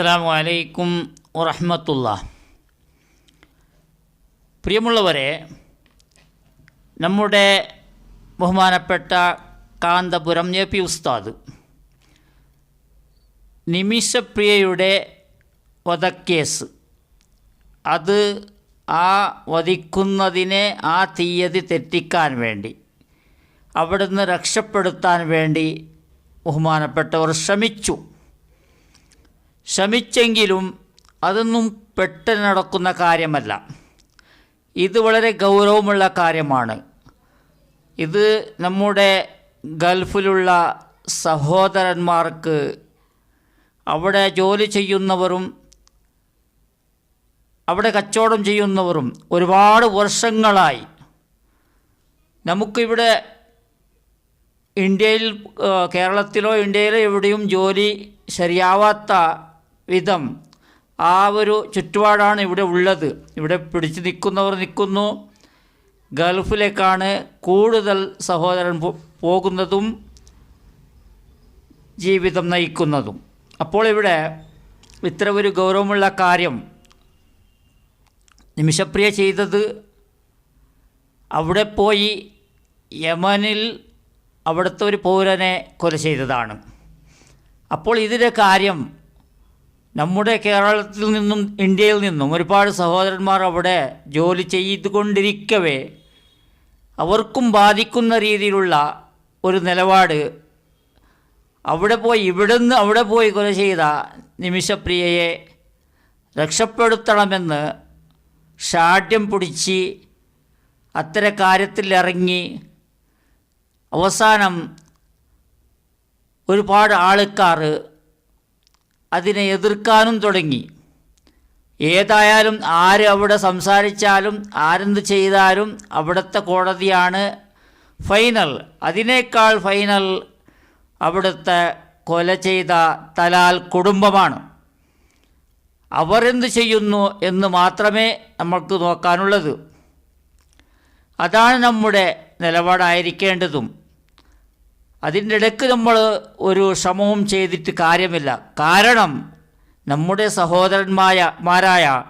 അസ്സാം വലൈക്കും വറഹമത്തുള്ള. പ്രിയമുള്ളവരെ നമ്മുടെ ബഹുമാനപ്പെട്ട കാന്തപുരം എ പി ഉസ്താദ് നിമിഷപ്രിയയുടെ വധക്കേസ്. അത് ആ വധിക്കുന്നതിനെ ആ തീയതി തെറ്റിക്കാൻ വേണ്ടി അവിടുന്ന് രക്ഷപ്പെടുത്താൻ വേണ്ടി ബഹുമാനപ്പെട്ടവർ ശ്രമിച്ചു. ശ്രമിച്ചെങ്കിലും അതൊന്നും പെട്ടെന്ന് നടക്കുന്ന കാര്യമല്ല. ഇത് വളരെ ഗൗരവമുള്ള കാര്യമാണ്. ഇത് നമ്മുടെ ഗൾഫിലുള്ള സഹോദരന്മാർക്ക് അവിടെ ജോലി ചെയ്യുന്നവരും അവിടെ കച്ചവടം ചെയ്യുന്നവരും ഒരുപാട് വർഷങ്ങളായി. നമുക്കിവിടെ ഇന്ത്യയിൽ കേരളത്തിലോ ഇന്ത്യയിലോ എവിടെയും ജോലി ശരിയാവാത്ത വിധം. ആ ഒരു ചുറ്റുപാടാണ് ഇവിടെ ഉള്ളത്. ഇവിടെ പിടിച്ചു നിൽക്കുന്നവർ നിൽക്കുന്നു. ഗൾഫിലേക്കാണ് കൂടുതൽ സഹോദരൻ പോകുന്നതും ജീവിതം നയിക്കുന്നതും. അപ്പോൾ ഇവിടെ ഇത്ര ഒരു ഗൗരവമുള്ള കാര്യം നിമിഷപ്രിയ ചെയ്തത് അവിടെ പോയി യമനിൽ അവിടുത്തെ ഒരു പൗരനെ കൊല ചെയ്തതാണ്. അപ്പോൾ ഇതിന്റെ കാര്യം നമ്മുടെ കേരളത്തിൽ നിന്നും ഇന്ത്യയിൽ നിന്നും ഒരുപാട് സഹോദരന്മാർ അവിടെ ജോലി ചെയ്തുകൊണ്ടിരിക്കവേ അവർക്കും ബാധിക്കുന്ന രീതിയിലുള്ള ഒരു നിലപാട് അവിടെ പോയി ഇവിടുന്ന് അവിടെ പോയി കൊല ചെയ്ത നിമിഷപ്രിയയെ രക്ഷപ്പെടുത്തണമെന്ന് ഷാഠ്യം പിടിച്ച് അത്തരം കാര്യത്തിൽ ഇറങ്ങി അവസാനം ഒരുപാട് ആൾക്കാർ അതിനെ എതിർക്കാനും തുടങ്ങി. ഏതായാലും ആര് അവിടെ സംസാരിച്ചാലും ആരെന്ത് ചെയ്താലും അവിടുത്തെ കോടതിയാണ് ഫൈനൽ. അതിനേക്കാൾ ഫൈനൽ അവിടുത്തെ കൊല ചെയ്ത തലാൽ കുടുംബമാണ്. അവർ എന്ത് ചെയ്യുന്നു എന്ന് മാത്രമേ നമ്മൾക്ക് നോക്കാനുള്ളത്. അതാണ് നമ്മുടെ നിലപാടായിരിക്കേണ്ടതും. അതിന്റെ ഇടയ്ക്ക് നമ്മൾ ഒരു ശ്രമവും ചെയ്തിട്ട് കാര്യമില്ല. കാരണം നമ്മുടെ സഹോദരന്മാര മാരായ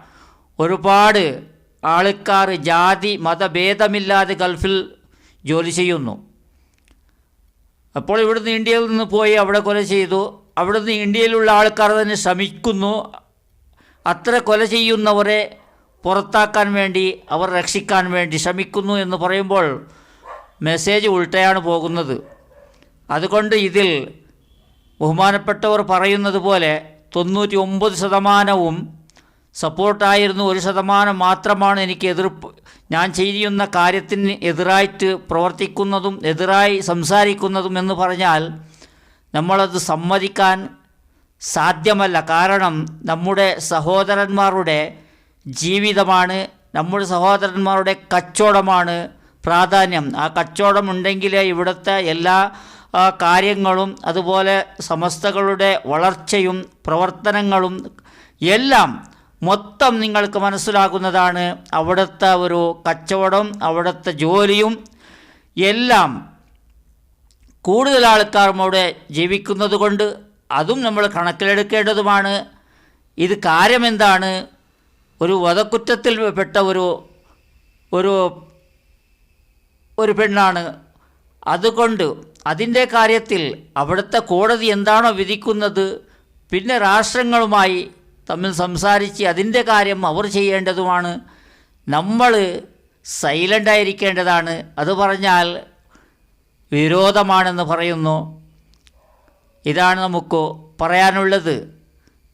ഒരുപാട് ആൾക്കാർ ജാതി മതഭേദമില്ലാതെ ഗൾഫിൽ ജോലി ചെയ്യുന്നു. അപ്പോൾ ഇവിടുന്ന് ഇന്ത്യയിൽ നിന്ന് പോയി അവിടെ കൊല ചെയ്തു. അവിടുന്ന് ഇന്ത്യയിലുള്ള ആൾക്കാർ തന്നെ ശ്രമിക്കുന്നു. അത്ര കൊല ചെയ്യുന്നവരെ പുറത്താക്കാൻ വേണ്ടി അവർ രക്ഷിക്കാൻ വേണ്ടി ശ്രമിക്കുന്നു എന്ന് പറയുമ്പോൾ മെസ്സേജ് ഉൾട്ടയാണ് പോകുന്നത്. അതുകൊണ്ട് ഇതിൽ ബഹുമാനപ്പെട്ടവർ പറയുന്നത് പോലെ തൊണ്ണൂറ്റി ഒമ്പത് ശതമാനവും സപ്പോർട്ടായിരുന്നു ഒരു ശതമാനം മാത്രമാണ് എനിക്ക് എതിർപ്പ്. ഞാൻ ചെയ്യുന്ന കാര്യത്തിന് എതിരായിട്ട് പ്രവർത്തിക്കുന്നതും എതിരായി സംസാരിക്കുന്നതും എന്ന് പറഞ്ഞാൽ നമ്മളത് സമ്മതിക്കാൻ സാധ്യമല്ല. കാരണം നമ്മുടെ സഹോദരന്മാരുടെ ജീവിതമാണ് നമ്മുടെ സഹോദരന്മാരുടെ കച്ചവടമാണ് പ്രാധാന്യം. ആ കച്ചവടം ഉണ്ടെങ്കിലേ ഇവിടുത്തെ എല്ലാ കാര്യങ്ങളും അതുപോലെ സമസ്തകളുടെ വളർച്ചയും പ്രവർത്തനങ്ങളും എല്ലാം മൊത്തം നിങ്ങൾക്ക് മനസ്സിലാകുന്നതാണ്. അവിടുത്തെ ഒരു കച്ചവടം അവിടുത്തെ ജോലിയും എല്ലാം കൂടുതൽ ആൾക്കാർ ജീവിക്കുന്നത് കൊണ്ട് അതും നമ്മൾ കണക്കിലെടുക്കേണ്ടതുമാണ്. ഇത് കാര്യമെന്താണ്? ഒരു വധക്കുറ്റത്തിൽ പെട്ട ഒരു ഒരു ഒരു പെണ്ണാണ് അതുകൊണ്ട് അതിന്റെ കാര്യത്തിൽ അവിടുത്തെ കോടതി എന്താണോ വിധിക്കുന്നത് പിന്നെ രാഷ്ട്രങ്ങളുമായി തമ്മിൽ സംസാരിച്ച് അതിന്റെ കാര്യം അവർ ചെയ്യേണ്ടതുമാണ്. നമ്മൾ സൈലന്റായിരിക്കേണ്ടതാണ് അത് പറഞ്ഞാൽ വിരോധമാണെന്ന് പറയുന്നു. ഇതാണ് നമുക്ക് പറയാനുള്ളത്.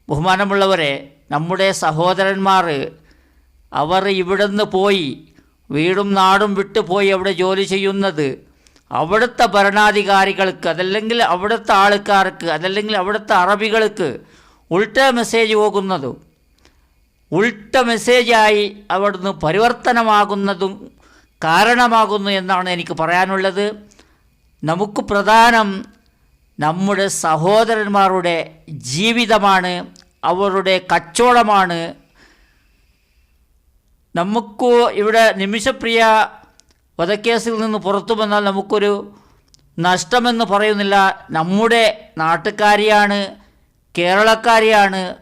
ബഹുമാനമുള്ളവരെ നമ്മുടെ സഹോദരന്മാർ അവർ ഇവിടുന്ന് പോയി വീടും നാടും വിട്ടുപോയി അവിടെ ജോലി ചെയ്യുന്നത് അവിടുത്തെ ഭരണാധികാരികൾക്ക് അതല്ലെങ്കിൽ അവിടുത്തെ ആൾക്കാർക്ക് അതല്ലെങ്കിൽ അവിടുത്തെ അറബികൾക്ക് ഉൾട്ട മെസ്സേജ് പോകുന്നതും ഉൾട്ട മെസ്സേജായി അവിടുന്ന് പരിവർത്തനമാകുന്നതും കാരണമാകുന്നു എന്നാണ് എനിക്ക് പറയാനുള്ളത്. നമുക്ക് പ്രധാനം നമ്മുടെ സഹോദരന്മാരുടെ ജീവിതമാണ് അവരുടെ കച്ചവടമാണ്. നമുക്ക് ഇവിടെ നിമിഷപ്രിയ വധക്കേസിൽ നിന്ന് പുറത്തു വന്നാൽ നമുക്കൊരു നഷ്ടമെന്ന് പറയുന്നില്ല. നമ്മുടെ നാട്ടുകാരിയാണ് കേരളക്കാരിയാണ്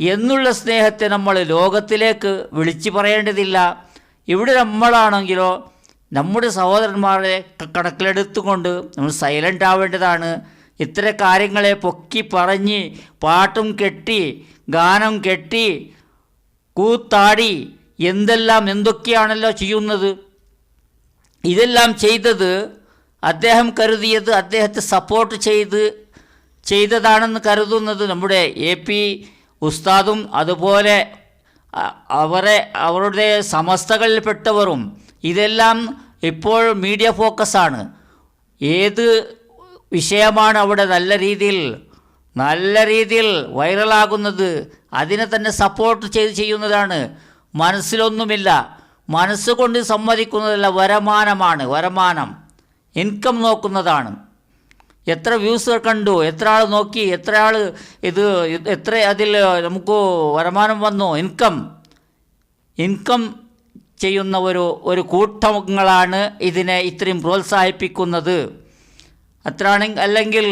എന്നുള്ള സ്നേഹത്തെ നമ്മൾ ലോകത്തിലേക്ക് വിളിച്ചു പറയേണ്ടതില്ല. ഇവിടെ നമ്മളാണെങ്കിലോ നമ്മുടെ സഹോദരന്മാരെ കണക്കിലെടുത്തുകൊണ്ട് നമ്മൾ സൈലന്റ് ആവേണ്ടതാണ്. ഇത്തരം കാര്യങ്ങളെ പൊക്കി പറഞ്ഞ് പാട്ടും കെട്ടി ഗാനം കെട്ടി കൂത്താടി എന്തെല്ലാം എന്തൊക്കെയാണല്ലോ ചെയ്യുന്നത്. ഇതെല്ലാം ചെയ്തത് അദ്ദേഹം കരുതിയത് അദ്ദേഹത്തെ സപ്പോർട്ട് ചെയ്ത് ചെയ്തതാണെന്ന് കരുതുന്നത് നമ്മുടെ എ പി ഉസ്താദും അതുപോലെ അവരെ അവരുടെ സമസ്തകളിൽപ്പെട്ടവരും. ഇതെല്ലാം ഇപ്പോൾ മീഡിയ ഫോക്കസാണ് ഏത് വിഷയമാണ് അവിടെ നല്ല രീതിയിൽ നല്ല രീതിയിൽ വൈറലാകുന്നത് അതിനെ തന്നെ സപ്പോർട്ട് ചെയ്ത് ചെയ്യുന്നതാണ്. മനസ്സിലൊന്നുമില്ല. മനസ്സുകൊണ്ട് സമ്മതിക്കുന്നതല്ല വരമാനമാണ് വരമാനം. ഇൻകം നോക്കുന്നതാണ്. എത്ര വ്യൂസ് കണ്ടു എത്ര ആൾ നോക്കി എത്ര ആൾ ഇത് എത്ര അതിൽ നമുക്ക് വരുമാനം വന്നു ഇൻകം ഇൻകം ചെയ്യുന്ന ഒരു ഒരു കൂട്ടങ്ങളാണ് ഇതിനെ ഇത്രയും പ്രോത്സാഹിപ്പിക്കുന്നത്. അത്രാണെങ്കിൽ അല്ലെങ്കിൽ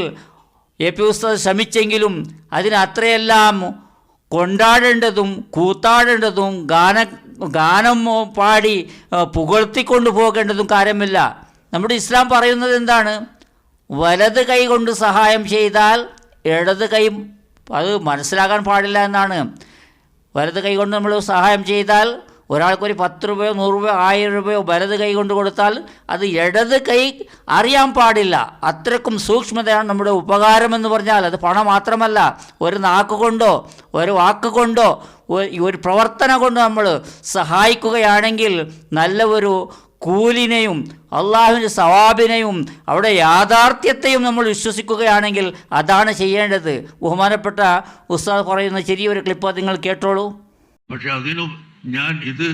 എ പി ഉസ്താദ് ശ്രമിച്ചെങ്കിലും അതിന് അത്രയെല്ലാം കൊണ്ടാടേണ്ടതും കൂത്താടേണ്ടതും ഗാന ഗാനം പാടി പുകഴ്ത്തിക്കൊണ്ടു പോകേണ്ടതും കാര്യമില്ല. നമ്മുടെ ഇസ്ലാം പറയുന്നത് എന്താണ്? വലത് കൈ കൊണ്ട് സഹായം ചെയ്താൽ ഇടത് കൈ അത് മനസ്സിലാക്കാൻ പാടില്ല എന്നാണ്. വലത് കൈ കൊണ്ട് നമ്മൾ സഹായം ചെയ്താൽ ഒരാൾക്കൊരു പത്ത് രൂപയോ നൂറ് രൂപയോ ആയിരം രൂപയോ വലത് കൈ കൊണ്ട് കൊടുത്താൽ അത് ഇടത് കൈ അറിയാൻ പാടില്ല. അത്രക്കും സൂക്ഷ്മതയാണ് നമ്മുടെ ഉപകാരം എന്ന് പറഞ്ഞാൽ അത് പണം മാത്രമല്ല ഒരു നാക്ക് കൊണ്ടോ ഒരു വാക്ക് കൊണ്ടോ ഒരു പ്രവർത്തന കൊണ്ട് നമ്മൾ സഹായിക്കുകയാണെങ്കിൽ നല്ല ഒരു കൂലിനെയും അള്ളാഹുവിന്റെ സവാബിനെയും അവിടെ യാഥാർത്ഥ്യത്തെയും നമ്മൾ വിശ്വസിക്കുകയാണെങ്കിൽ അതാണ് ചെയ്യേണ്ടത്. ബഹുമാനപ്പെട്ട ഉസ്താദ് പറയുന്ന ചെറിയൊരു ക്ലിപ്പ് നിങ്ങൾ കേട്ടോളൂ. പക്ഷേ അതിനും ഞാൻ ഇത്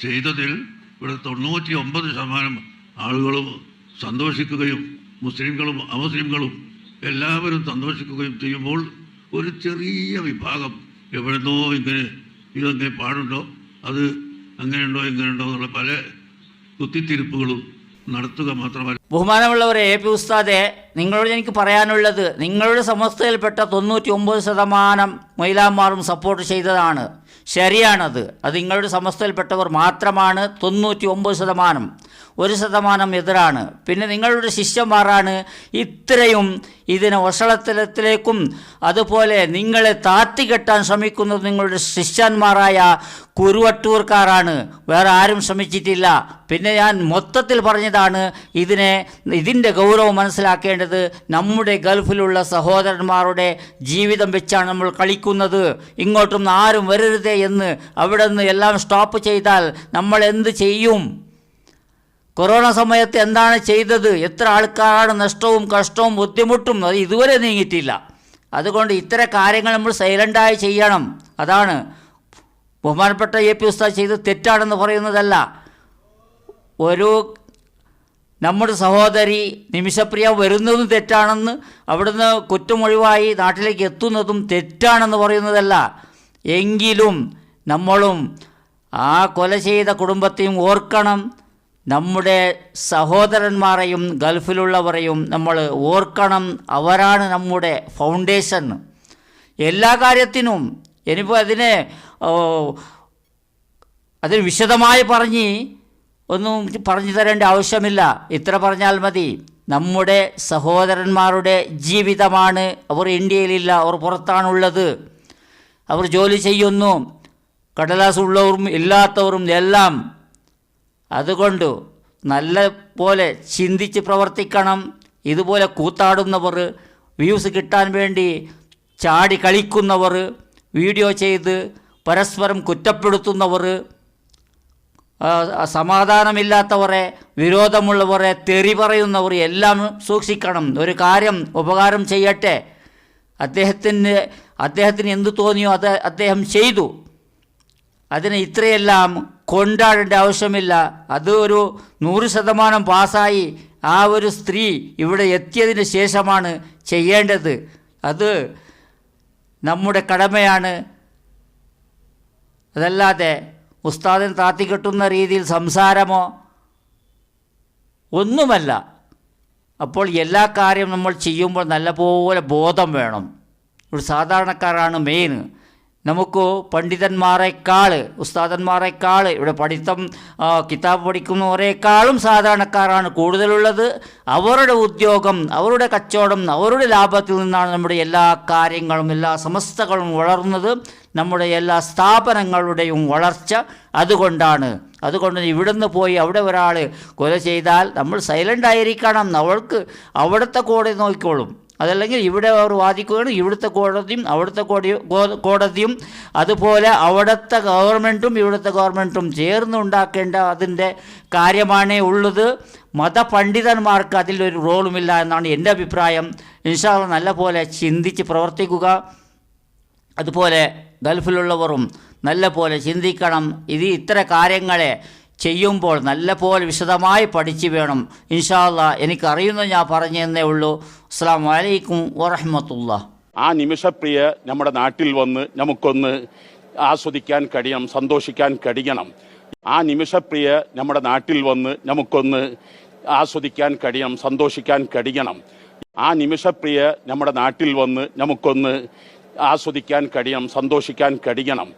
ചെയ്തതിൽ ഇവിടെ തൊണ്ണൂറ്റി ഒമ്പത് ശതമാനം ആളുകളും സന്തോഷിക്കുകയും മുസ്ലിങ്ങളും അമുസ്ലിങ്ങളും എല്ലാവരും സന്തോഷിക്കുകയും ചെയ്യുമ്പോൾ ഒരു ചെറിയ വിഭാഗം എവിടുന്നോ ഇങ്ങനെ ഇതെങ്ങനെ പാടുണ്ടോ അത് അങ്ങനെയുണ്ടോ ഇങ്ങനെയുണ്ടോ എന്നുള്ള പല കുത്തിത്തിരിപ്പുകളും നടത്തുക മാത്രമല്ല. ബഹുമാനമുള്ളവരെ എ. പി. ഉസ്താദെ നിങ്ങളോട് എനിക്ക് പറയാനുള്ളത് നിങ്ങളുടെ സമസ്തയിൽപ്പെട്ട തൊണ്ണൂറ്റി ഒമ്പത് ശതമാനം മൈലാന്മാരും സപ്പോർട്ട് ചെയ്തതാണ്. ശരിയാണത്. അത് നിങ്ങളുടെ സമസ്തയിൽപ്പെട്ടവർ മാത്രമാണ് തൊണ്ണൂറ്റി ഒമ്പത് ശതമാനം. ഒരു ശതമാനം എതിരാണ്. പിന്നെ നിങ്ങളുടെ ശിഷ്യന്മാരാണ് ഇത്രയും ഇതിനെ വഷളത്തലത്തിലേക്കും അതുപോലെ നിങ്ങളെ താത്തികെട്ടാൻ ശ്രമിക്കുന്നത് നിങ്ങളുടെ ശിഷ്യന്മാരായ കുരുവട്ടൂർക്കാരാണ്. വേറെ ആരും ശ്രമിച്ചിട്ടില്ല. പിന്നെ ഞാൻ മൊത്തത്തിൽ പറഞ്ഞതാണ് ഇതിനെ ഇതിന്റെ ഗൗരവം മനസ്സിലാക്കേണ്ടത് നമ്മുടെ ഗൾഫിലുള്ള സഹോദരന്മാരുടെ ജീവിതം വെച്ചാണ് നമ്മൾ കളിക്കുന്നത്. ഇങ്ങോട്ടും ആരും വരരുതേ എന്ന് അവിടെ നിന്ന് എല്ലാം സ്റ്റോപ്പ് ചെയ്താൽ നമ്മൾ എന്ത് ചെയ്യും? കൊറോണ സമയത്ത് എന്താണ് ചെയ്തത്? എത്ര ആൾക്കാരാണ് നഷ്ടവും കഷ്ടവും ബുദ്ധിമുട്ടും അത് ഇതുവരെ നീങ്ങിയിട്ടില്ല. അതുകൊണ്ട് ഇത്തരം കാര്യങ്ങൾ നമ്മൾ സൈലന്റായി ചെയ്യണം. അതാണ് ബഹുമാനപ്പെട്ട എ പി ഉസ്താദ് ചെയ്ത് തെറ്റാണെന്ന് പറയുന്നതല്ല. ഒരു നമ്മുടെ സഹോദരി നിമിഷപ്രിയ വരുന്നതും തെറ്റാണെന്ന് അവിടുന്ന് കുറ്റമൊഴിവായി നാട്ടിലേക്ക് എത്തുന്നതും തെറ്റാണെന്ന് പറയുന്നതല്ല. എങ്കിലും നമ്മളും ആ കൊല ചെയ്ത കുടുംബത്തെയും ഓർക്കണം. നമ്മുടെ സഹോദരന്മാരെയും ഗൾഫിലുള്ളവരെയും നമ്മൾ ഓർക്കണം. അവരാണ് നമ്മുടെ ഫൗണ്ടേഷൻ എല്ലാ കാര്യത്തിനും ഇനിയിപ്പോൾ അതിനെ അതിന് വിശദമായി പറഞ്ഞ് ഒന്നും പറഞ്ഞു തരേണ്ട ആവശ്യമില്ല. ഇത്ര പറഞ്ഞാൽ മതി. നമ്മുടെ സഹോദരന്മാരുടെ ജീവിതമാണ് അവർ ഇന്ത്യയിലില്ല അവർ പുറത്താണുള്ളത്. അവർ ജോലി ചെയ്യുന്നു. കടലാസുള്ളവരും ഇല്ലാത്തവരും എല്ലാം അതുകൊണ്ട് നല്ല പോലെ ചിന്തിച്ച് പ്രവർത്തിക്കണം. ഇതുപോലെ കൂത്താടുന്നവർ വ്യൂസ് കിട്ടാൻ വേണ്ടി ചാടി കളിക്കുന്നവർ വീഡിയോ ചെയ്ത് പരസ്പരം കുറ്റപ്പെടുത്തുന്നവർ സമാധാനമില്ലാത്തവരെ വിരോധമുള്ളവരെ തെറി പറയുന്നവർ എല്ലാം സൂക്ഷിക്കണം. ഒരു കാര്യം ഉപകാരം ചെയ്യട്ടെ. അദ്ദേഹത്തിന് അദ്ദേഹത്തിന് എന്തു തോന്നിയോ അത് അദ്ദേഹം ചെയ്തു. അതിന് ഇത്രയെല്ലാം കൊണ്ടാടേണ്ട ആവശ്യമില്ല. അത് ഒരു നൂറ് ശതമാനം പാസ്സായി ആ ഒരു സ്ത്രീ ഇവിടെ എത്തിയതിന് ശേഷമാണ് ചെയ്യേണ്ടത്. അത് നമ്മുടെ കടമയാണ്. അതല്ലാതെ ഉസ്താദൻ താത്തി താത്തിക്കെട്ടുന്ന രീതിയിൽ സംസാരമോ? ഒന്നുമല്ല. അപ്പോൾ എല്ലാ കാര്യവും നമ്മൾ ചെയ്യുമ്പോൾ നല്ലപോലെ ബോധം വേണം. ഒരു സാധാരണക്കാരാണ് മെയിൻ നമുക്ക് പണ്ഡിതന്മാരെക്കാൾ ഉസ്താദന്മാരെക്കാൾ ഇവിടെ പഠിത്തം കിതാബ് പഠിക്കുന്നവരെക്കാളും സാധാരണക്കാരാണ് കൂടുതലുള്ളത്. അവരുടെ ഉദ്യോഗം അവരുടെ കച്ചവടം അവരുടെ ലാഭത്തിൽ നിന്നാണ് നമ്മുടെ എല്ലാ കാര്യങ്ങളും എല്ലാ സമസ്തകളും വളർന്നത്. നമ്മുടെ എല്ലാ സ്ഥാപനങ്ങളുടെയും വളർച്ച അതുകൊണ്ടാണ്. അതുകൊണ്ട് ഇവിടുന്ന് പോയി അവിടെ ഒരാൾ കൊല ചെയ്താൽ നമ്മൾ സൈലന്റ് ആയിരിക്കണം. അവൾക്ക് അവിടുത്തെ കൂടെ നോക്കിക്കോളും. അതല്ലെങ്കിൽ ഇവിടെ അവർ വാദിക്കുകയാണ് ഇവിടുത്തെ കോടതിയും അവിടുത്തെ കോടി കോടതിയും അതുപോലെ അവിടുത്തെ ഗവൺമെന്റും ഇവിടുത്തെ ഗവൺമെന്റും ചേർന്ന് ഉണ്ടാക്കേണ്ട അതിന്റെ കാര്യമാണേ ഉള്ളത്. മതപണ്ഡിതന്മാർക്ക് അതിലൊരു റോളുമില്ല എന്നാണ് എന്റെ അഭിപ്രായം. ഇൻഷാല്ല നല്ല പോലെ ചിന്തിച്ച് പ്രവർത്തിക്കുക. അതുപോലെ ഗൾഫിലുള്ളവരും നല്ല പോലെ ചിന്തിക്കണം. ഇത് ഇത്ര കാര്യങ്ങളെ ചെയ്യുമ്പോൾ നല്ല പോലെ വിശദമായി പഠിച്ചു വേണം. ഇൻഷാല്ല എനിക്കറിയുന്നത് ഞാൻ പറഞ്ഞതന്നേ ഉള്ളൂ. അസ്സാം വലൈക്കും വറഹമത്തുള്ള. ആ നിമിഷപ്രിയ നമ്മുടെ നാട്ടിൽ വന്ന് നമുക്കൊന്ന് ആസ്വദിക്കാൻ കഴിയണം സന്തോഷിക്കാൻ കഴിയണം. ആ നിമിഷപ്രിയ നമ്മുടെ നാട്ടിൽ വന്ന് നമുക്കൊന്ന് ആസ്വദിക്കാൻ കഴിയണം സന്തോഷിക്കാൻ കഴിയണം. ആ നിമിഷപ്രിയ നമ്മുടെ നാട്ടിൽ വന്ന് നമുക്കൊന്ന് ആസ്വദിക്കാൻ കഴിയണം സന്തോഷിക്കാൻ കഴിയണം.